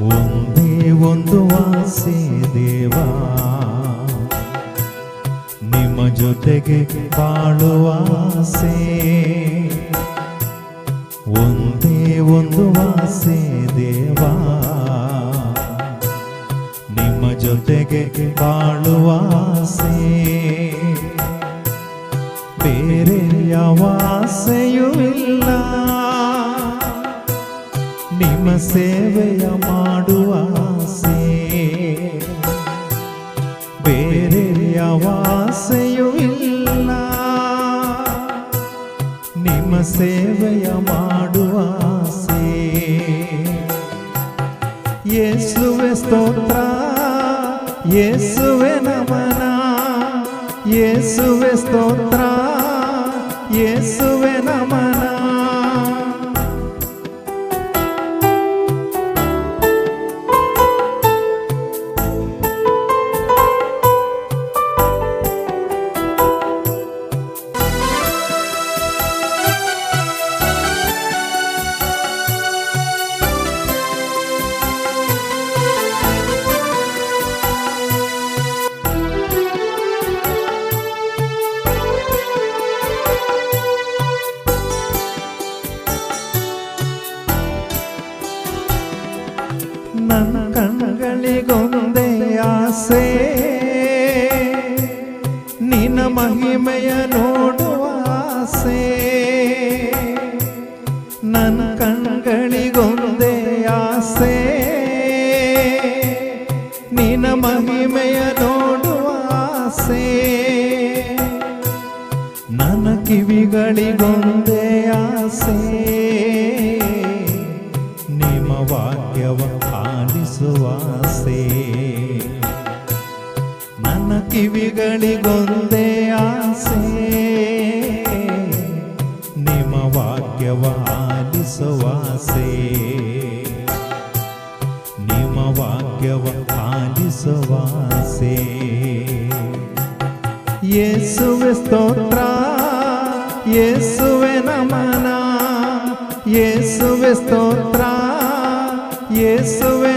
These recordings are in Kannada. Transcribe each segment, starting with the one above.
ಒಂದೇ ಒಂದು ವಾಸಿ ದೇವಾ. ನಿಮ್ಮ ಜೊತೆಗೆ ಬಾಳುವ ಆಸೆ. ಒಂದೇ ಒಂದು ಆಸೆ ದೇವಾ. ನಿಮ್ಮ ಜೊತೆಗೆ ಬಾಳುವ ಆಸೆ. ಬೇರೆ ಯಾವ ಆಸೆಯೂ ಸೇವೆಯ ಮಾಡುವ ಆಸೆ ಬೇರೆ ಯಾವ ಆಸೆಯೂ ಇಲ್ಲ ನಿಮ್ಮ ಸೇವೆಯ ಮಾಡುವ ಆಸೆ ಯೇಸುವೆ ಸ್ತೋತ್ರ ಯೇಸುವೆ ನಮನ ಯೇಸುವೆ ಸ್ತೋತ್ರ ಯೇಸುವೆ ಆಸೆ ನಿನ್ನ ಮಹಿಮೆಯ ನೋಡುವ ಆಸೆ. ನನ್ನ ಕಣ್ಗಳಿಗೊಂದೇ ಆಸೆ. ನಿನ್ನ ಮಹಿಮೆಯ ನೋಡುವ ಆಸೆ. ನನ್ನ ಕಿವಿಗಳಿಗೊಂದೇ ಆಸೆ. ಕಿವಿಗಳಿಗೊಂದೇ ಆಸೆ. ನಿಮ್ಮ ವಾಕ್ಯವ ಆಲಿಸುವ ಆಸೆ. ನಿಮ್ಮ ವಾಕ್ಯವ ಆಲಿಸುವ ಆಸೆ. ಯೇಸುವೆ ಸ್ತೋತ್ರ, ಯೇಸುವೆ ನಮನ, ಯೇಸುವೆ ಸ್ತೋತ್ರ, ಯೇಸುವೆ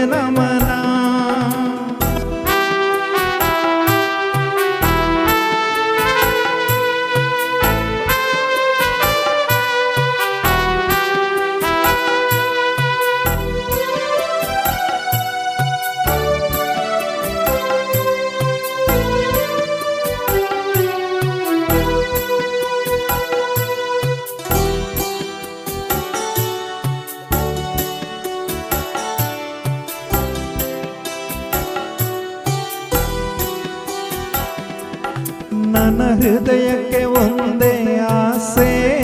ನನ್ನ ಹೃದಯಕ್ಕೆ ಒಂದೇ ಆಸೆ.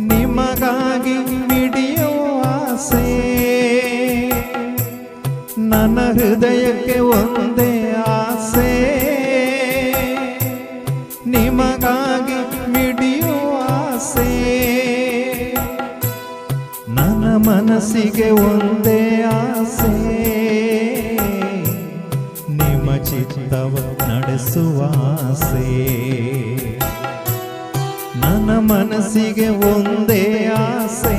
ನಿಮಗಾಗಿ ಮಿಡಿಯುವ ಆಸೆ. ನನ್ನ ಹೃದಯಕ್ಕೆ ಒಂದೇ ಆಸೆ. ನಿಮಗಾಗಿ ಮಿಡಿಯುವ ಆಸೆ. ನನ್ನ ಮನಸ್ಸಿಗೆ ಒಂದೇ ಆಸೆ. ಚಿತ್ತವ ನಡೆಸುವಾಸೆ ನನ್ನ ಮನಸ್ಸಿಗೆ ಒಂದೇ ಆಸೆ.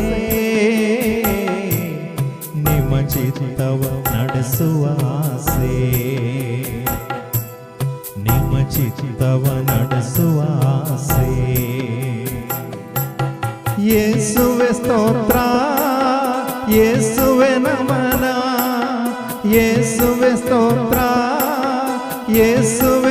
ನಿಮ್ಮ ಚಿತ್ತವ ನಡೆಸುವಾಸೆ ನಿಮ್ಮ ಚಿತ್ತವ ನಡೆಸುವಾಸೆ ಯೇಸುವೆ ಸ್ತೋತ್ರ, ಯೇಸುವೆ ನಮನ, ಯೇಸುವೆ ಯೇಸುವೆ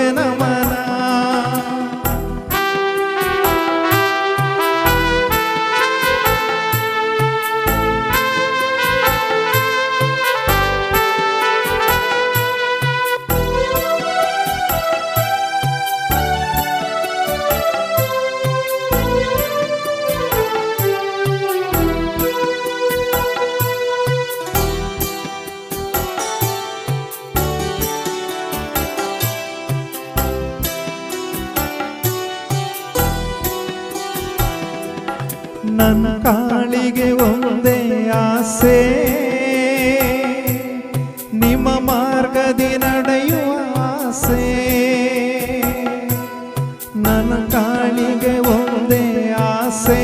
ನನ್ನ ಕಾಳಿಗೆ ಒಂದೇ ಆಸೆ. ನಿಮ್ಮ ಮಾರ್ಗದಿ ನಡೆಯುವ ಆಸೆ. ನನ್ನ ಕಾಳಿಗೆ ಒಂದೇ ಆಸೆ.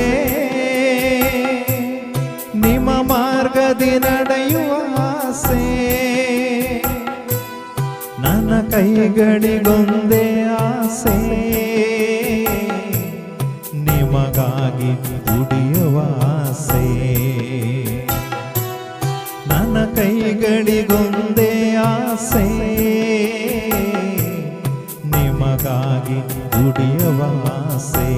ನಿಮ್ಮ ಮಾರ್ಗದಿ ನಡೆಯುವ ಆಸೆ. ನನ್ನ ಕೈಗಳಿಗೊಂದೇ ಆಸೆ. ನಿಮಗಾಗಿ ಕೈಗಳಿಗೊಂದೇ ಆಸೆ ನಿಮಗಾಗಿ ದುಡಿಯುವ ಆಸೆ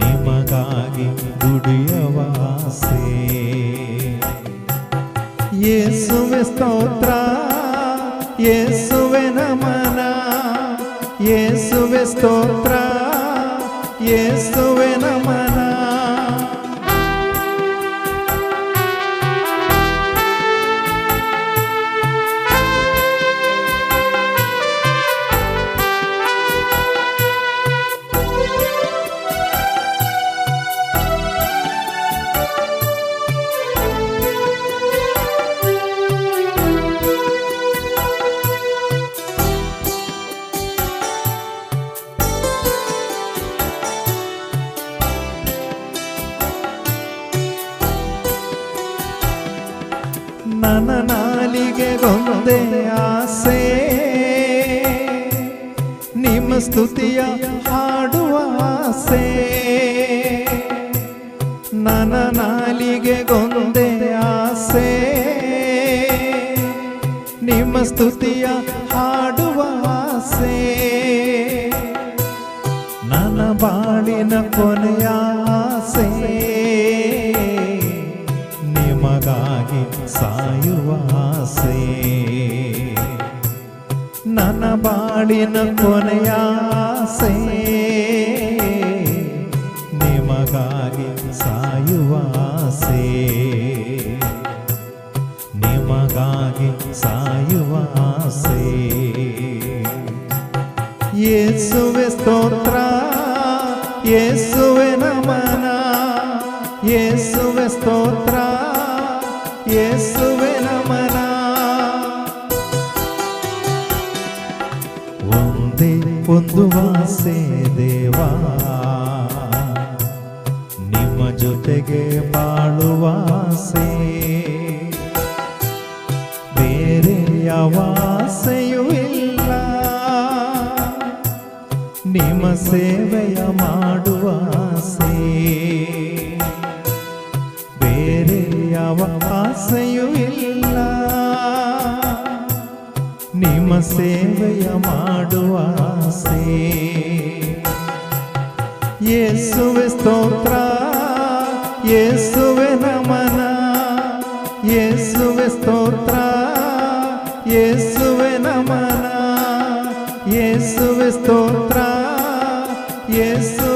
ನಿಮಗಾಗಿ ದುಡಿಯುವ ಆಸೆ ಯೇಸುವೆ ಸ್ತೋತ್ರ ಯೇಸುವೆ ನಮನ ಯೇಸುವೆ ಸ್ತೋತ್ರ ಯೇಸುವೆ ನಮನ ಆಸೆ ಗೊಂದೆ ಆಸೆ. ನಿಮ್ಮ ಸ್ತುತಿಯ ಹಾಡುವ ಆಸೆ. ನನ್ನ ಬಾಳಿನ ಕೊನೆಯ ಆಸೆ. ನಿಮಗಾಗಿ ಸಾಯುವ ಆಸೆ. ನನ್ನ ಬಾಳಿನ ಕೊನೆಯ ಆಸೆ. ನಿಮಗಾಗಿ ಸಾಯುವ ಆಸೆ ನಿಮಗಾಗಿ ಸಾಯುವ ಆಸೆ ಯೇಸುವೆ ಸ್ತೋತ್ರ ಯೇಸುವೆ ನಮನ ಯೇಸುವೆ ಸ್ತೋತ್ರ ಯೇಸುವೆ ನಮನ ಒಂದೇ ಒಂದು ವಾಸೆ ದೇವಾ ನಿಮ್ಮ ಜೊತೆಗೆ ಬಾಳುವ ಬೇರೆ ಯಾವ ಇಲ್ಲ. ನಿಮ್ಮ ಸೇವೆಯ ಮಾಡುವ ಆಸೆ. ಬೇರೆ ಯಾವ ಇಲ್ಲ. ನಿಮ್ಮ ಸೇವೆಯ ಮಾಡುವ ಆಸೆ. ಯೇಸುವೆ ಸ್ತೋತ್ರ ಯೇಸುವೆ ನಮನ ಯೇಸುವೆ ಸ್ತೋತ್ರ ಯೇಸುವೆ ನಮನ ಯೇಸುವೆ ಸ್ತೋತ್ರ ಯೇಸು